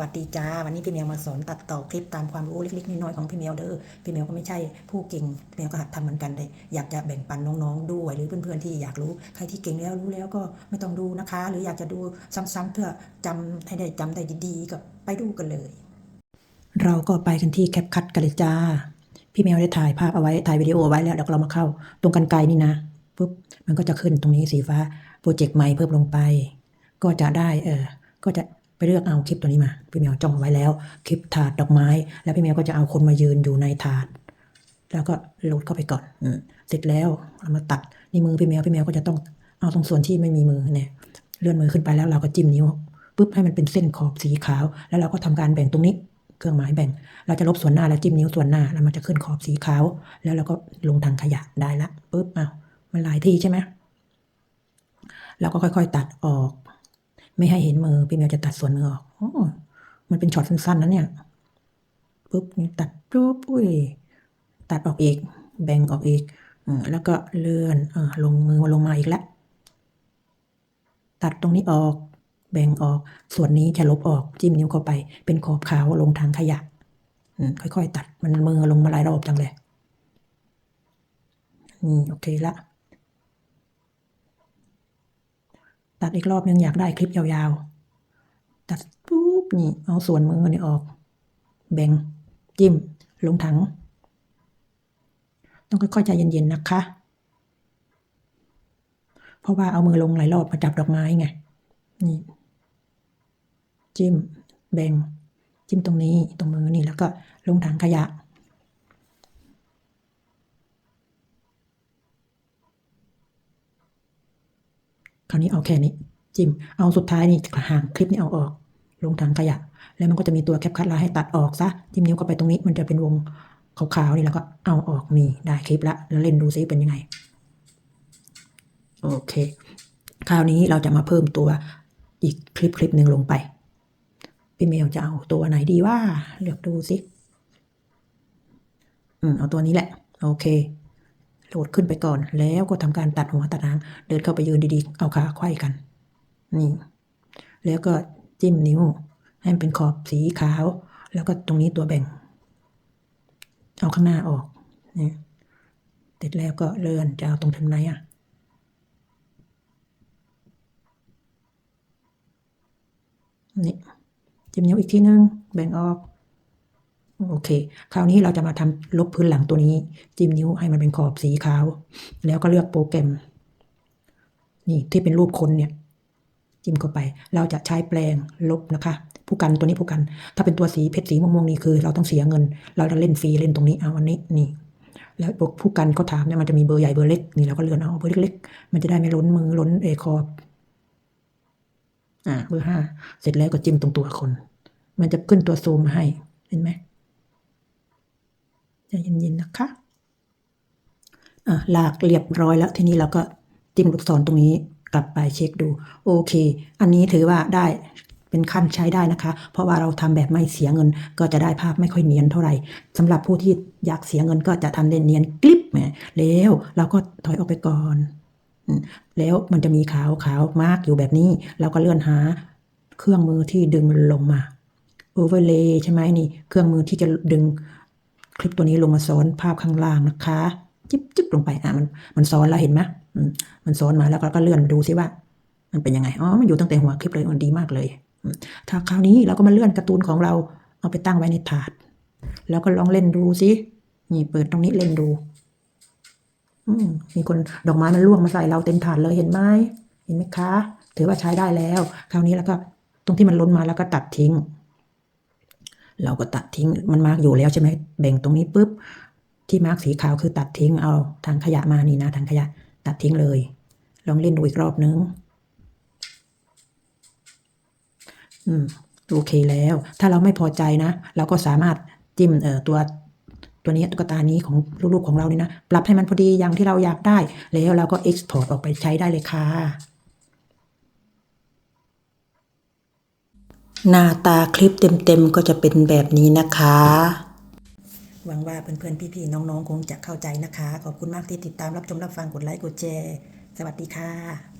วัสดีจ้า วันนี้พี่เมียวมาสอนตัดต่อคลิปตามความรู้เล็กๆน้อยๆของพี่เมียวเด้อพี่เมียวก็ไม่ใช่ผู้เก่งพี่เมียวก็หัดทำเหมือนกันเลยอยากจะแบ่งปันน้องๆด้วยหรือเพื่อนๆที่อยากรู้ใครที่เก่งแล้วรู้แล้วก็ไม่ต้องดูนะคะ หรืออยากจะดูซ้ำๆเพื่อจำให้ได้จำได้ดีๆก็ไปดูกันเลย เราก็ไปกันที่แคปคัดกันเลยจ้า พี่เมียวได้ถ่ายภาพเอาไว้ถ่ายวิดีโอไว้แล้วเดี๋ยวเรามาเข้า ตรงกันไกลนี่นะปุ๊บมันก็จะขึ้นตรงนี้สีฟ้าโปรเจกต์ใหม่เพิ่มลงไป ก็จะได้เออก็จะ ไปเลือกเอาคลิปตัวนี้มา พี่เมียวจ้องไว้แล้ว คลิปถาดดอกไม้ แล้วพี่เมียวก็จะเอาคนมายืนอยู่ในถาด แล้วก็โหลดเข้าไปก่อนอเสร็จแล้วเรามาตัดนี่มือพี่เมียวพี่เมียวก็จะต้องเอาตรงส่วนที่ไม่มีมือเนี่ยเลื่อนมือขึ้นไปแล้วเราก็จิ้มนิ้วปุ๊บให้มันเป็นเส้นขอบสีขาว แล้วเราก็ทำการแบ่งตรงนี้ เครื่องหมายแบ่ง เราจะลบส่วนหน้าแล้วจิ้มนิ้วส่วนหน้าแล้วมันจะขึ้นขอบสีขาว แล้วเราก็ลงถังขยะได้ละปุ๊บเอามันหลายที่ใช่ไหมเราก็ค่อยๆ ตัดออก ไม่ให้เห็นมือพี่เมียวจะตัดส่วนมือออกออมันเป็นช็อตสั้นๆนะเนี่ยปุ๊บนี่ตัดปุ๊บอุ้ยตัดออกอีก แบ่งออกอีกอแล้วก็เลื่อนอลงมือลงมาอีกแล้วตัดตรงนี้ออก แบ่งออก ส่วนนี้จะลบออกจิ้มนิ้วเข้าไป เป็นขอบขาวลงทางขยะค่อยๆตัดมันมือลงมาหลายรอบจังเลยอืมโอเคละ ตัดอีกรอบนึงอยากได้คลิปยาวๆ ตัดปุ๊บนี่เอาส่วนมือนี่ออก แบ่งจิ้ม ลงถัง ต้องค่อยๆใจเย็นๆนะคะ เพราะว่าเอามือลงหลายรอบมาจับดอกไม้ไง นี่ จิ้ม แบ่ง จิ้มตรงนี้ตรงมือนี่แล้วก็ลงถังขยะ คราวนี้เอาแค่นี้ จิ้ม เอาสุดท้ายนี่ห่างคลิปนี้เอาออก ลงถังขยะ แล้วมันก็จะมีตัวแคปคัดลาให้ตัดออกซะ จิ้มนิ้วเข้าไปตรงนี้ มันจะเป็นวงขาวๆนี่แล้วก็เอาออกนี่ได้คลิปละ แล้วเล่นดูซิเป็นยังไง โอเค คราวนี้เราจะมาเพิ่มตัวอีกคลิปคลิปหนึ่งลงไป พี่เมลจะเอาตัวไหนดีว่าเลือกดูสิ อืมเอาตัวนี้แหละ โอเค โหลดขึ้นไปก่อน แล้วก็ทำการตัดหัวตัดหาง เดินเข้าไปยืนดีๆ เอาขาไขว้กัน นี่ แล้วก็จิ้มนิ้ว ให้มันเป็นขอบสีขาว แล้วก็ตรงนี้ตัวแบ่ง เอาข้างหน้าออก นี่เสร็จแล้วก็เลื่อนจะเอาตรงถึงไหนอะนี่จิ้มนิ้วอีกทีนึง แบ่งออก โอเค คราวนี้เราจะมาทำลบพื้นหลังตัวนี้ จิ้มนิ้วให้มันเป็นขอบสีขาว แล้วก็เลือกโปรแกรม นี่ที่เป็นรูปคนเนี่ย จิ้มเข้าไป เราจะใช้แปลงลบนะคะ ผู้กันตัวนี้ผู้กัน ถ้าเป็นตัวสีเพชรสีม่วงๆนี่คือ เราต้องเสียเงิน เราจะเล่นฟรีเล่นตรงนี้เอาอันนี้นี่แล้วพวกผู้กันเขาถามเนี่ยมันจะมีเบอร์ใหญ่เบอร์เล็กนี่เราก็เลื่อนเอาเบอร์เล็กๆมันจะได้ไม่ล้นมือล้นเอคอบอ่าเบอร์ห้าเสร็จแล้วก็จิ้มตรงตัวคน มันจะขึ้นตัวซูมมาให้เห็นไหม เย็นๆนะคะอ่าลากเรียบร้อยแล้วทีนี้เราก็จิ้มลูกศรตรงนี้กลับไปเช็คดู โอเค อันนี้ถือว่าได้เป็นขั้นใช้ได้นะคะ เพราะว่าเราทำแบบไม่เสียเงิน ก็จะได้ภาพไม่ค่อยเนียนเท่าไหร่สำหรับผู้ที่อยากเสียเงินก็จะทำได้เนียนกลิบแหมแล้วเราก็ถอยออกไปก่อน แล้วมันจะมีขาวขาวมากอยู่แบบนี้ เราก็เลื่อนหาเครื่องมือที่ดึงลงมาโอเวอร์เลย์ใช่ไหมนี่ เครื่องมือที่จะดึง คลิปตัวนี้ลงมาซ้อนภาพข้างล่างนะคะ จิ๊บจิ๊บลงไปอะมันมันซ้อนแล้วเห็นไหมมันซ้อนมาแล้วก็ก็เลื่อนดูซิว่า มันเป็นยังไงอ๋อมันอยู่ตั้งแต่หัวคลิปเลยมันดีมากเลยถ้าคราวนี้เราก็มาเลื่อนการ์ตูนของเราเอาไปตั้งไว้ในถาด แล้วก็ลองเล่นดูซินี่เปิดตรงนี้เล่นดูอืมมีคนดอกไม้มันร่วงมาใส่เราเต็มถาดเลยเห็นไหมเห็นไหมคะ ถือว่าใช้ได้แล้ว คราวนี้แล้วก็ตรงที่มันล้นมาแล้วก็ตัดทิ้ง เราก็ตัดทิ้งมันมาร์กอยู่แล้วใช่ไหมแบ่งตรงนี้ปุ๊บที่มาร์กสีขาวคือตัดทิ้งเอาทางขยะมานี่นะทางขยะตัดทิ้งเลย ลองเล่นดูอีกรอบนึง อืมโอเคแล้ว ถ้าเราไม่พอใจนะ เราก็สามารถจิ้มเอ่อตัวตัวนี้ตุ๊กตานี้ของลูกๆของเรานี่นะ ปรับให้มันพอดีอย่างที่เราอยากได้ แล้วเราก็ export ออกไปใช้ได้เลยค่ะ หน้าตาคลิปเต็มๆก็จะเป็นแบบนี้นะคะ หวังว่าเพื่อนๆ พี่ๆ น้องๆ คงจะเข้าใจนะคะ ขอบคุณมากที่ติดตามรับชมรับฟังกดไลค์กดแชร์ สวัสดีค่ะ